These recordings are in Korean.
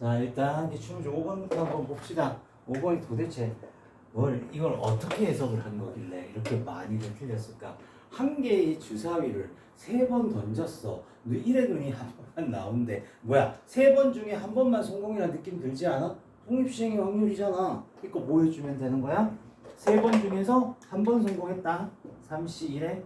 자 일단 기출문제 5번부터 한번 봅시다. 5번이 도대체 뭘 이걸 어떻게 해석을 한 거길래 이렇게 많이들 틀렸을까? 한 개의 주사위를 세 번 던졌어. 너 이래 눈이 한 번만 나오는데 뭐야? 세 번 중에 한 번만 성공이라는 느낌 들지 않아? 독립시행의 확률이잖아. 이거 뭐 해주면 되는 거야? 세 번 중에서 한 번 성공했다. 3C 1에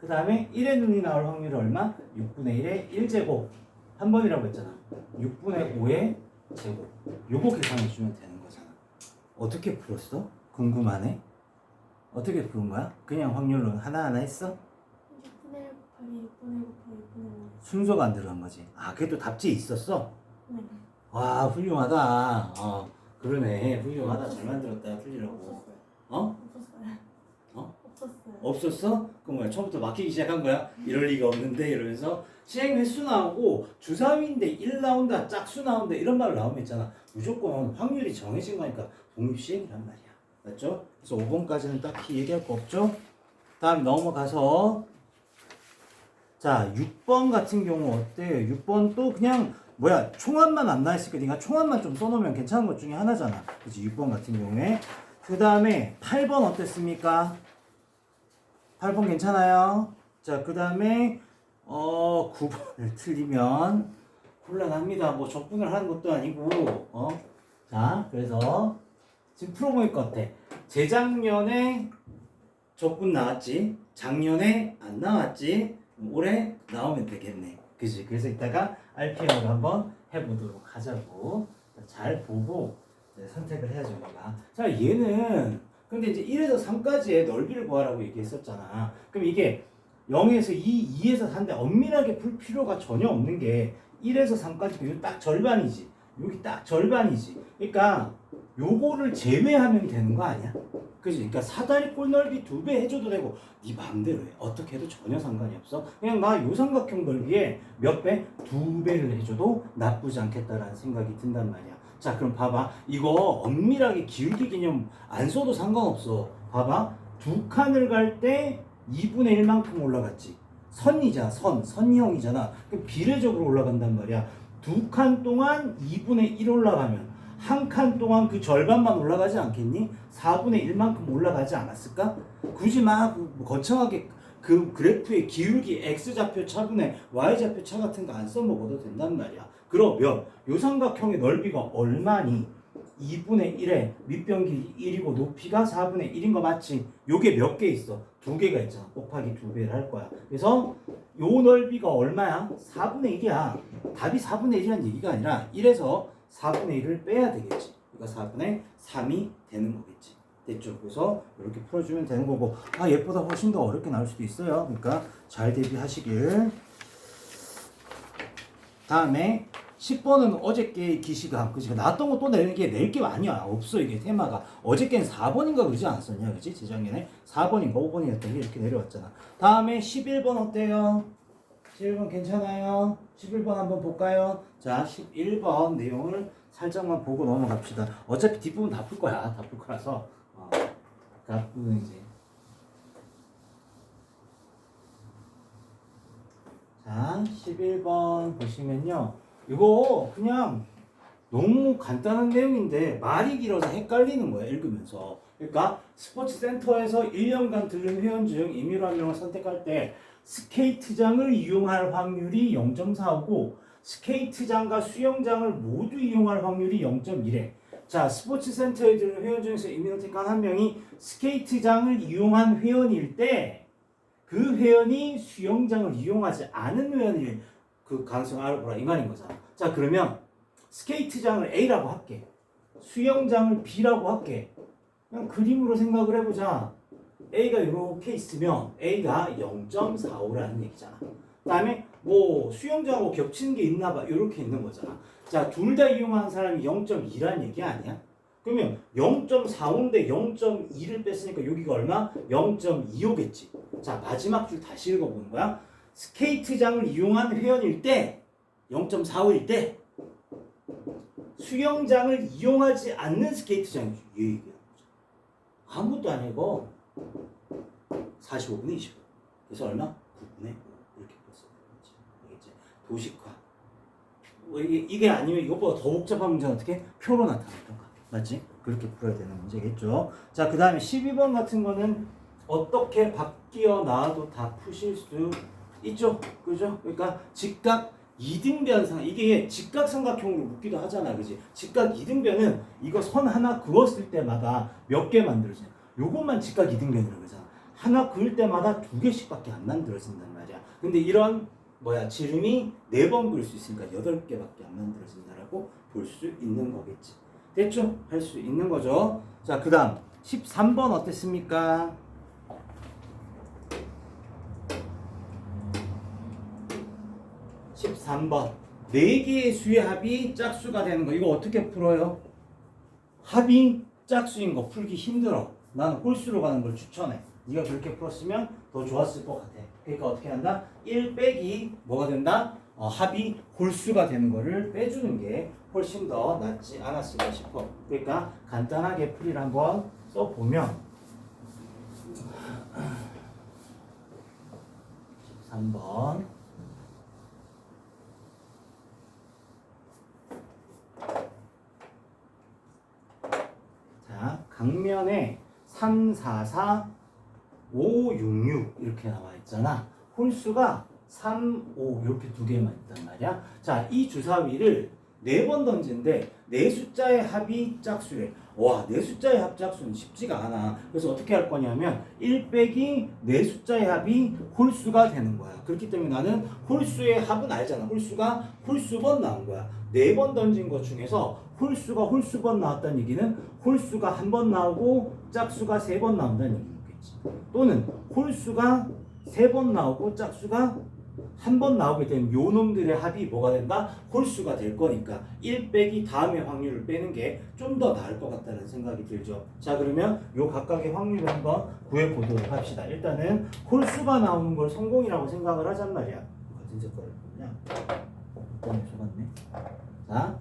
그 다음에 1의 눈이 나올 확률이 얼마? 6분의 1의 1제곱 한 번이라고 했잖아. 6분의 5의 제곱. 요거 계산해 주면 되는 거잖아. 어떻게 풀었어? 궁금하네. 어떻게 푸는 거야? 그냥 확률론 하나하나 했어? 6분의 1 곱하기 6분의 1 곱하기 6분의 5 순서가 안 들어간 거지. 아, 그래도 답지에 있었어? 네. 와, 훌륭하다. 어, 그러네. 훌륭하다. 잘 만들었다. 풀리라고. 없었어요. 어? 없었어요. 없었어? 그럼 뭐야? 처음부터 막히기 시작한 거야? 이럴 리가 없는데 이러면서 시행 횟수 나오고 주사위인데 1 나온다, 짝수 나온다 이런 말 나오면 있잖아. 무조건 확률이 정해진 거니까 독립시행이란 말이야. 맞죠? 그래서 5번까지는 딱히 얘기할 거 없죠? 다음 넘어가서 자 6번 같은 경우 어때요? 6번 또 그냥 뭐야 총합만 안 나왔으니까 네가 총합만 좀 써놓으면 괜찮은 것 중에 하나잖아. 그치 6번 같은 경우에 그 다음에 8번 어땠습니까? 8번 괜찮아요. 자, 그 다음에, 어, 9번을 틀리면 곤란합니다. 뭐 적분을 하는 것도 아니고, 어? 자, 그래서 지금 풀어보일 것 같아. 재작년에 적분 나왔지? 작년에 안 나왔지? 올해 나오면 되겠네. 그지? 그래서 이따가 RPM으로 한번 해보도록 하자고. 잘 보고 선택을 해야죠, 우리가. 자, 얘는 근데 이제 1에서 3까지의 넓이를 구하라고 얘기했었잖아. 그럼 이게 0에서 2, 2에서 4인데 엄밀하게 풀 필요가 전혀 없는 게 1에서 3까지 그딱 절반이지. 여기 딱 절반이지. 그러니까 요거를 제외하면 되는 거 아니야? 그지? 그러니까 사다리 꼴 넓이 두 배 해줘도 되고 네 마음대로 해. 어떻게 해도 전혀 상관이 없어. 그냥 나 요 삼각형 넓이에 몇 배? 두 배를 해줘도 나쁘지 않겠다라는 생각이 든단 말이야. 자 그럼 봐봐. 이거 엄밀하게 기울기 개념 안 써도 상관없어. 봐봐. 두 칸을 갈 때 2분의 1만큼 올라갔지. 선이잖아 선. 선형이잖아. 비례적으로 올라간단 말이야. 두 칸 동안 2분의 1 올라가면 한 칸 동안 그 절반만 올라가지 않겠니? 4분의 1만큼 올라가지 않았을까? 굳이 막 거창하게 그 그래프의 기울기 x좌표 차분의 y좌표 차 같은 거 안 써먹어도 된단 말이야. 그러면 요 삼각형의 넓이가 얼마니? 2분의 1에 밑변 길이 1이고 높이가 4분의 1인 거 맞지? 요게 몇 개 있어? 두 개가 있잖아. 곱하기 두 배를 할 거야. 그래서 요 넓이가 얼마야? 4분의 1이야. 답이 4분의 1이란 얘기가 아니라 1에서 4분의 1을 빼야 되겠지. 그러니까 4분의 3이 되는 거겠지. 됐죠? 그래서 이렇게 풀어주면 되는 거고. 아 얘보다 훨씬 더 어렵게 나올 수도 있어요. 그러니까 잘 대비하시길. 다음에 10번은 어저께 기시감 그지 나왔던 거 또 내는 게 낼 게 아니야 없어 이게 테마가. 어저께는 4번인가 그러지 않았었냐 그지 재작년에? 4번인가 5번이었던 게 이렇게 내려왔잖아. 다음에 11번 어때요? 11번 괜찮아요? 11번 한번 볼까요? 자 11번 내용을 살짝만 보고 넘어갑시다. 어차피 뒷부분 다 풀 거야. 다 풀 거라서 앞부분 이제. 자 11번 보시면요. 이거 그냥 너무 간단한 내용인데 말이 길어서 헷갈리는 거야 읽으면서. 그러니까 스포츠 센터에서 1년간 들른 회원 중 임의로 한 명을 선택할 때 스케이트장을 이용할 확률이 0.45고 스케이트장과 수영장을 모두 이용할 확률이 0.1에 자 스포츠 센터에 들른 회원 중에서 임의로 택한 한 명이 스케이트장을 이용한 회원일 때 그 회원이 수영장을 이용하지 않은 회원일 그 가능성을 알아보라 이 말인 거잖아. 자 그러면 스케이트장을 A라고 할게. 수영장을 B라고 할게. 그냥 그림으로 생각을 해보자. A가 이렇게 있으면 A가 0.45라는 얘기잖아. 그 다음에 뭐 수영장하고 겹치는 게 있나 봐. 이렇게 있는 거잖아. 자, 둘 다 이용하는 사람이 0.2라는 얘기 아니야? 그러면 0.45인데 0.2를 뺐으니까 여기가 얼마? 0.25겠지. 자, 마지막 줄 다시 읽어보는 거야. 스케이트장을 이용한 회원일 때 0.45일 때 수영장을 이용하지 않는 스케이트장이죠. 얘 얘기하는 거죠. 아무것도 아니고 45분의 25. 그래서 얼마? 9분의 5 이렇게 풀었어야 되는 거지. 알겠지? 도식화. 뭐 이게, 아니면 이것보다 더 복잡한 문제는 어떻게 표로 나타났던가 맞지? 그렇게 풀어야 되는 문제겠죠. 자, 그 다음에 12번 같은 거는 어떻게 바뀌어 나와도 다 푸실 수 있죠. 그죠? 그러니까 직각 이등변상 이게 직각삼각형으로 묶기도 하잖아. 그지? 직각 이등변은 이거 선 하나 그었을 때마다 몇 개 만들어지냐. 요것만 직각 이등변이라고 그러잖아. 하나 그을 때마다 두 개씩밖에 안 만들어진단 말이야. 근데 이런 뭐야 지름이 네 번 그릴 수 있으니까 여덟 개밖에 안 만들어진다라고 볼 수 있는 거겠지. 됐죠? 할 수 있는 거죠. 자, 그다음 13번 어땠습니까? 13번. 네 개의 수의 합이 짝수가 되는 거. 이거 어떻게 풀어요? 합이 짝수인 거 풀기 힘들어. 나는 홀수로 가는 걸 추천해. 네가 그렇게 풀었으면 더 좋았을 것 같아. 그러니까 어떻게 한다? 1 빼기 뭐가 된다? 어, 합이 홀수가 되는 거를 빼주는 게 훨씬 더 낫지 않았을까 싶어. 그러니까 간단하게 풀이를 한번 써보면 13번 자, 강면에 3, 4, 4, 5, 6, 6 이렇게 나와 있잖아. 홀수가 3, 5 이렇게 두 개만 있단 말이야. 자, 이 주사위를 네 번 던진데 네 숫자의 합이 짝수래. 와, 네 숫자의 합 짝수는 쉽지가 않아. 그래서 어떻게 할 거냐면 1 빼기 네 숫자의 합이 홀수가 되는 거야. 그렇기 때문에 나는 홀수의 합은 알잖아. 홀수가 홀수번 나온 거야. 네 번 던진 것 중에서 홀수가 홀수번 나왔다는 얘기는 홀수가 한 번 나오고 짝수가 세 번 나온다는 얘기겠지. 또는 홀수가 세 번 나오고 짝수가 한 번 나오게 되면 요 놈들의 합이 뭐가 된다? 홀수가 될 거니까 1 빼기 다음의 확률을 빼는 게 좀 더 나을 것 같다는 생각이 들죠. 자 그러면 요 각각의 확률을 한번 구해 보도록 합시다. 일단은 홀수가 나오는 걸 성공이라고 생각을 하잔 말이야. 같은 색깔을 보냐? 속았네. 자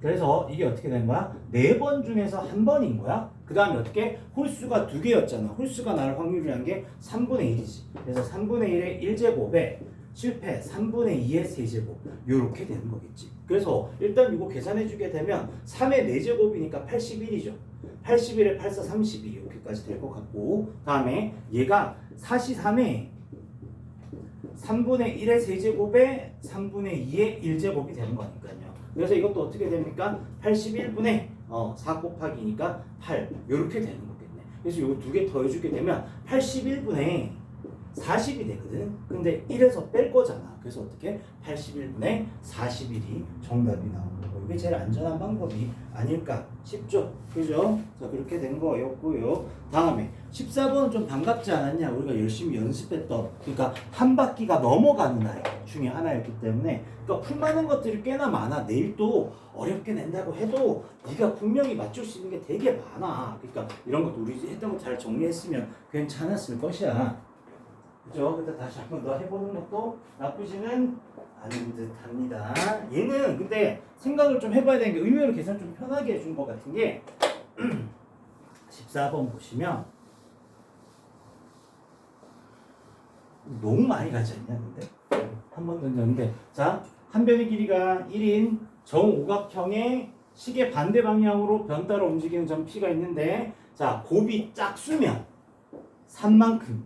그래서 이게 어떻게 된 거야? 네 번 중에서 한 번인 거야. 그 다음에 어떻게? 홀수가 두 개였잖아. 홀수가 나올 확률이란 게 3분의 1이지. 그래서 3분의 1의 1제곱에 실패 3분의 2의 세제곱 요렇게 되는 거겠지. 그래서 일단 이거 계산해 주게 되면 3의 4제곱이니까 81이죠. 81에 84 32 이렇게까지 될 것 같고 다음에 얘가 43에 3분의 1의 세제곱에 3분의 2의 1제곱이 되는 거니까요. 그래서 이것도 어떻게 됩니까? 81분의 어, 4 곱하기니까 8 이렇게 되는 거겠네. 그래서 이거 두개 더해주게 되면 81분의 40이 되거든. 근데 1에서 뺄 거잖아. 그래서 어떻게 81분의 41이 정답이 나오는 거고 이게 제일 안전한 방법이 아닐까 싶죠. 그죠? 자 그렇게 된 거였고요. 다음에 14번은 좀 반갑지 않았냐? 우리가 열심히 연습했던 그러니까 한 바퀴가 넘어가는 아이 중에 하나였기 때문에 그러니까 풀만한 것들이 꽤나 많아. 내일 또 어렵게 낸다고 해도 네가 분명히 맞출 수 있는 게 되게 많아. 그러니까 이런 것도 우리 했던 거 잘 정리했으면 괜찮았을 것이야. 그죠? 근데 다시 한번 더 해보는 것도 나쁘지는 않은 듯 합니다. 얘는 근데 생각을 좀 해봐야 되는 게 의외로 계산 좀 편하게 해준 것 같은 게 14번 보시면 너무 많이 가지 않냐 근데 한 번 던졌는데 자한 변의 길이가 1인 정오각형의 시계 반대 방향으로 변 따라 움직이는 점 P가 있는데 자 곱이 짝수면 3만큼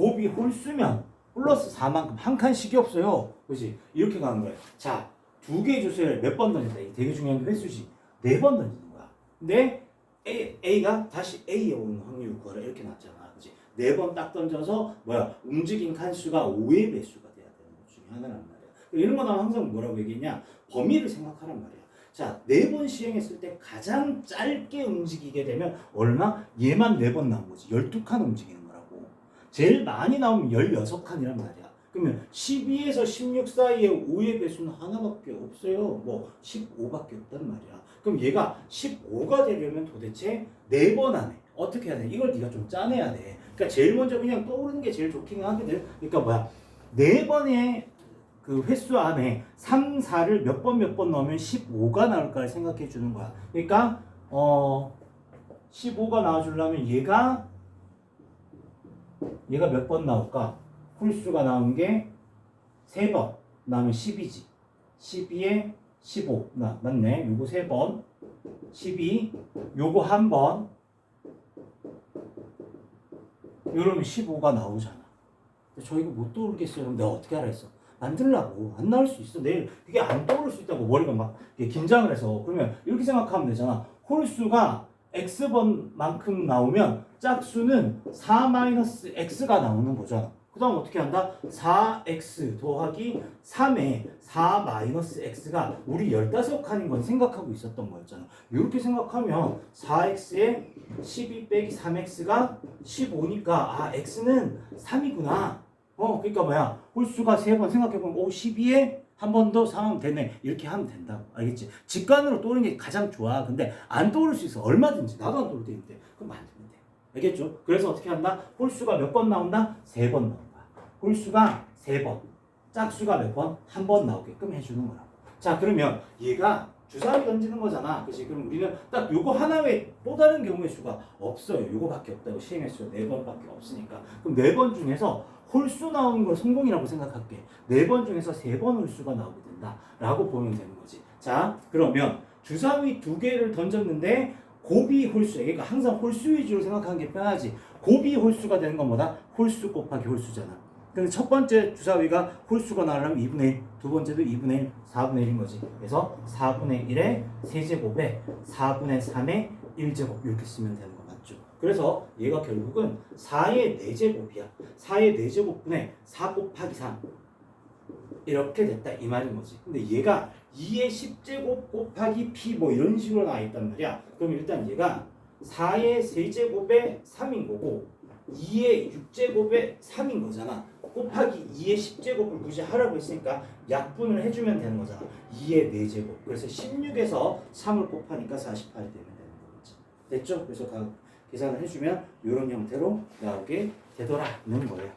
곱이 홀수면 플러스 4만큼 한 칸씩이 없어요. 그지 이렇게 가는 거예요. 자, 두 개의 주수를 몇 번 던진다. 이게 되게 중요한 게 횟수지. 네 번 던지는 거야. 근데 A, A가 다시 A에 오는 확률 구하라 이렇게 나왔잖아. 그지 네 번 딱 던져서 뭐야 움직인 칸수가 5의 배수가 돼야 되는 것 중에 하나란 말이야. 이런 거 나는 항상 뭐라고 얘기했냐? 범위를 생각하란 말이야. 자, 네 번 시행했을 때 가장 짧게 움직이게 되면 얼마? 얘만 네번 나온 거지. 12칸 움직이는. 제일 많이 나오면 16칸이란 말이야. 그러면 12에서 16 사이에 5의 배수는 하나밖에 없어요. 뭐 15밖에 없단 말이야. 그럼 얘가 15가 되려면 도대체 4번 안에 어떻게 해야 돼? 이걸 네가 좀 짜내야 돼. 그러니까 제일 먼저 그냥 떠오르는 게 제일 좋긴 하거든. 그러니까 뭐야? 4번의 그 횟수 안에 3, 4를 몇 번 몇 번 넣으면 15가 나올까를 생각해 주는 거야. 그러니까 어 15가 나와 주려면 얘가 얘가 몇 번 나올까? 홀수가 나온 게 3번 나오면 10이지. 12에 15. 나 맞네. 요거 세 번. 12. 요거 한 번. 이러면 15가 나오잖아. 저 이거 못 떠오르겠어요. 내가 어떻게 하라 했어? 만들라고. 안 나올 수 있어. 내일 그게 안 떠오를 수 있다고 머리가 막 이게 긴장을 해서. 그러면 이렇게 생각하면 되잖아. 홀수가 x번만큼 나오면 짝수는 4-x가 나오는 거잖아. 그 다음 어떻게 한다? 4x 더하기 3에 4-x가 우리 15칸인 건 생각하고 있었던 거였잖아. 이렇게 생각하면 4x에 12 빼기 3x가 15니까 아 x는 3이구나. 어 그러니까 뭐야? 홀수가 세 번 생각해보면 오 12에 한 번더 3하면 되네. 이렇게 하면 된다고. 알겠지? 직관으로 떠오르는 게 가장 좋아. 근데 안 떠오를 수 있어. 얼마든지. 나도 안 떠올 때 있는데. 그럼 만들면 돼. 알겠죠? 그래서 어떻게 한다? 홀수가 몇 번 나온다? 세 번 나온다. 홀수가 세 번. 짝수가 몇 번? 한 번 나오게끔 해주는 거라고. 자 그러면 얘가 주사위 던지는 거잖아 그치? 그럼 우리는 딱 요거 하나 외에 또 다른 경우의 수가 없어요 요거밖에 없다고 시행의 수가 네 번밖에 없으니까 그럼 네 번 중에서 홀수 나오는 걸 성공이라고 생각할게. 네 번 중에서 세 번 홀수가 나오게 된다. 라고 보면 되는 거지. 자, 그러면 주사위 두 개를 던졌는데 고비 홀수, 그러니까 항상 홀수 위주로 생각하는 게 편하지. 고비 홀수가 되는 건 뭐다? 홀수 곱하기 홀수잖아. 근데 첫 번째 주사위가 홀수가 나오려면 2분의 1, 두 번째도 2분의 1, 4분의 1인 거지. 그래서 4분의 1의 세제곱에 4분의 3의 1제곱 이렇게 쓰면 되는 거 맞죠? 그래서 얘가 결국은 4의 4제곱이야. 4의 4제곱분의 4 곱하기 3 이렇게 됐다 이 말인 거지. 근데 얘가 2의 10제곱 곱하기 p 뭐 이런 식으로 나와 있단 말이야. 그럼 일단 얘가 4의 세제곱에 3인 거고 2의 6제곱에 3인 거잖아. 곱하기 2의 10제곱을 굳이 하라고 했으니까 약분을 해주면 되는 거잖아. 2의 4제곱. 그래서 16에서 3을 곱하니까 48이 되면 되는 거지. 됐죠? 그래서 가, 계산을 해주면 이런 형태로 나오게 되더라는 거예요.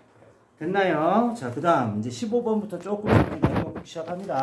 됐나요? 자, 그 다음 이제 15번부터 조금 시작합니다.